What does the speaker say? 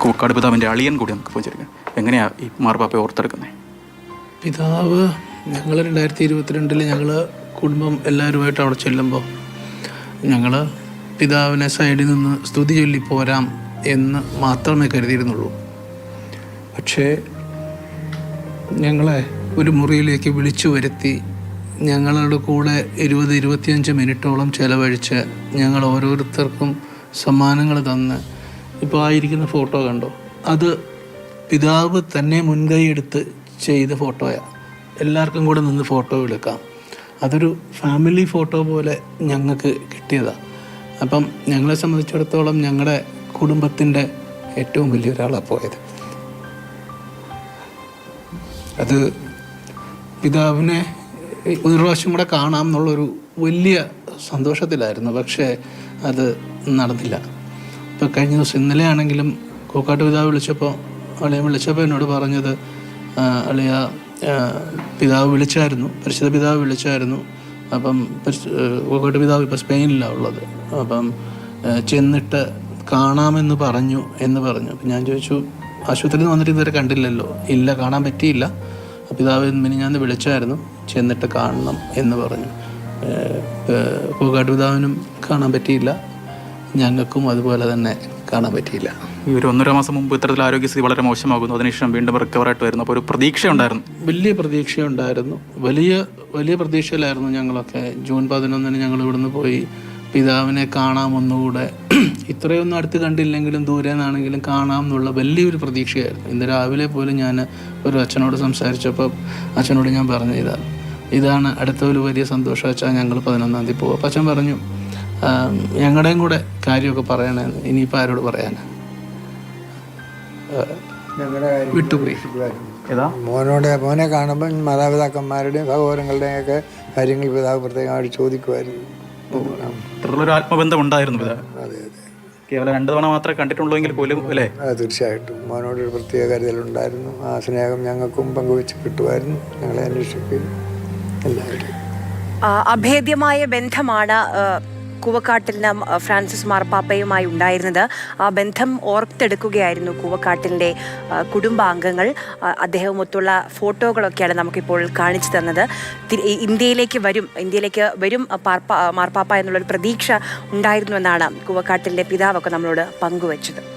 കൂക്കാട് പിതാവിന്റെ അളിയൻ കൂടി നമുക്ക് പോയിരിക്കാം എങ്ങനെയാണ് ഈ മാർപ്പാപ്പ ഓർത്തെടുക്കുന്നത് പിതാവ് ഞങ്ങൾ രണ്ടായിരത്തി ഇരുപത്തിരണ്ടിൽ ഞങ്ങൾ കുടുംബം എല്ലാവരുമായിട്ട് അവിടെ ചെല്ലുമ്പോൾ ഞങ്ങൾ പിതാവിനെ സൈഡിൽ നിന്ന് സ്തുതി ചൊല്ലി പോരാം എന്ന് മാത്രമേ കരുതിയിരുന്നുള്ളൂ. പക്ഷേ ഞങ്ങളെ ഒരു മുറിയിലേക്ക് വിളിച്ചു വരുത്തി ഞങ്ങളുടെ കൂടെ ഇരുപത് ഇരുപത്തിയഞ്ച് മിനിറ്റോളം ചിലവഴിച്ച് ഞങ്ങൾ ഓരോരുത്തർക്കും സമ്മാനങ്ങൾ തന്ന് ഇപ്പോൾ ആയിരിക്കുന്ന ഫോട്ടോ കണ്ടോ? അത് പിതാവ് തന്നെ മുൻകൈ എടുത്ത് ചെയ്ത ഫോട്ടോയാണ് എല്ലാവർക്കും കൂടെ നിന്ന് ഫോട്ടോ എടുക്കാം. അതൊരു ഫാമിലി ഫോട്ടോ പോലെ ഞങ്ങൾക്ക് കിട്ടിയതാണ് അപ്പം ഞങ്ങളെ സംബന്ധിച്ചിടത്തോളം ഞങ്ങളുടെ കുടുംബത്തിന്റെ ഏറ്റവും വലിയൊരാളാണ് പോയത്. അത് പിതാവിനെ ഒരു പ്രാവശ്യം കൂടെ കാണാം എന്നുള്ളൊരു വലിയ സന്തോഷത്തിലായിരുന്നു. പക്ഷേ അത് നടന്നില്ല. ഇപ്പം കഴിഞ്ഞ ദിവസം ഇന്നലെ ആണെങ്കിലും കോക്കാട്ട് പിതാവ് വിളിച്ചപ്പോൾ അളിയൻ വിളിച്ചപ്പോൾ എന്നോട് പറഞ്ഞത് അളിയ പിതാവ് വിളിച്ചായിരുന്നു പരിശുദ്ധ പിതാവ് വിളിച്ചായിരുന്നു. അപ്പം കോക്കാട്ട് പിതാവ് ഇപ്പോൾ സ്പെയിനിലാണ് ഉള്ളത്. അപ്പം ചെന്നിട്ട് കാണാമെന്ന് പറഞ്ഞു എന്ന് പറഞ്ഞു. അപ്പം ഞാൻ ചോദിച്ചു ആശുപത്രിയിൽ നിന്ന് വന്നിട്ട് ഇതുവരെ കണ്ടില്ലല്ലോ? ഇല്ല കാണാൻ പറ്റിയില്ല. പിതാവ് ഞാൻ വിളിച്ചായിരുന്നു ചെന്നിട്ട് കാണണം എന്ന് പറഞ്ഞു. പൂക്കാട്ട് പിതാവിനും കാണാൻ പറ്റിയില്ല. ഞങ്ങൾക്കും അതുപോലെ തന്നെ കാണാൻ പറ്റിയില്ല. ഈ ഒരു ഒന്നര മാസം മുമ്പ് ഇത്തരത്തിൽ ആരോഗ്യസ്ഥിതി വളരെ മോശമാകുന്നു. അതിനുശേഷം വീണ്ടും റിക്കവറായിട്ട് വരുന്നു. അപ്പോൾ ഒരു പ്രതീക്ഷ ഉണ്ടായിരുന്നു വലിയ പ്രതീക്ഷയുണ്ടായിരുന്നു. വലിയ വലിയ പ്രതീക്ഷയിലായിരുന്നു ഞങ്ങളൊക്കെ. ജൂൺ പതിനൊന്നിന് ഞങ്ങൾ ഇവിടുന്ന് പോയി. പിതാവിനെ കാണാം ഒന്നുകൂടെ. ഇത്രയൊന്നും അടുത്ത് കണ്ടില്ലെങ്കിലും ദൂരെ നിന്നാണെങ്കിലും കാണാം എന്നുള്ള വലിയൊരു പ്രതീക്ഷയായിരുന്നു. ഇന്ന് രാവിലെ പോലും ഞാൻ ഒരു അച്ഛനോട് സംസാരിച്ചപ്പോൾ അച്ഛനോട് ഞാൻ പറഞ്ഞു ഇതാണ്. ഇതാണ് അടുത്ത ഒരു വലിയ സന്തോഷം വെച്ചാൽ ഞങ്ങൾ പതിനൊന്നാം തീയതി പോകും അപ്പം അച്ഛൻ പറഞ്ഞു "ആം, ഞങ്ങളുടെയും കൂടെ കാര്യമൊക്കെ പറയണേ ഇനിയിപ്പോൾ ആരോട് പറയാനാ? മോനോടെ വിട്ടുപോയി. മോനെ കാണുമ്പോൾ മാതാപിതാക്കന്മാരുടെയും സഹോദരങ്ങളുടെയും ഒക്കെ കാര്യങ്ങൾ പിതാവ് പ്രത്യേകമായിട്ട് ചോദിക്കുമായിരുന്നു. ആത്മബന്ധം ഉണ്ടായിരുന്നു പിതാവ് അതെ അതെ. കേവലം രണ്ട് തവണ മാത്രമേ കണ്ടിട്ടുള്ളൂ എങ്കിൽ പോലും അല്ലേ? തീർച്ചയായിട്ടും. മോനോട് ഒരു പ്രത്യേക കരുതലുണ്ടായിരുന്നു. ആ സ്നേഹം ഞങ്ങൾക്കും പങ്കുവെച്ച് കിട്ടുമായിരുന്നു. ഞങ്ങളെ അന്വേഷിക്കുകയും എല്ലാവരും. അഭേദ്യമായ ബന്ധമാണ് കൂവക്കാട്ടിലിന് ഫ്രാൻസിസ് മാർപ്പാപ്പയുമായി ഉണ്ടായിരുന്നത്. ആ ബന്ധം ഓർത്തെടുക്കുകയായിരുന്നു കൂവക്കാട്ടിലിന്റെ കുടുംബാംഗങ്ങൾ. അദ്ദേഹവുമൊത്തുള്ള ഫോട്ടോകളൊക്കെയാണ് നമുക്കിപ്പോൾ കാണിച്ചു തന്നത്. ഇന്ത്യയിലേക്ക് വരും ഇന്ത്യയിലേക്ക് വരും പാർപ്പ മാർപ്പാപ്പ എന്നുള്ളൊരു പ്രതീക്ഷ ഉണ്ടായിരുന്നുവെന്നാണ് കൂവക്കാട്ടിലിന്റെ പിതാവൊക്കെ നമ്മളോട് പങ്കുവച്ചത്.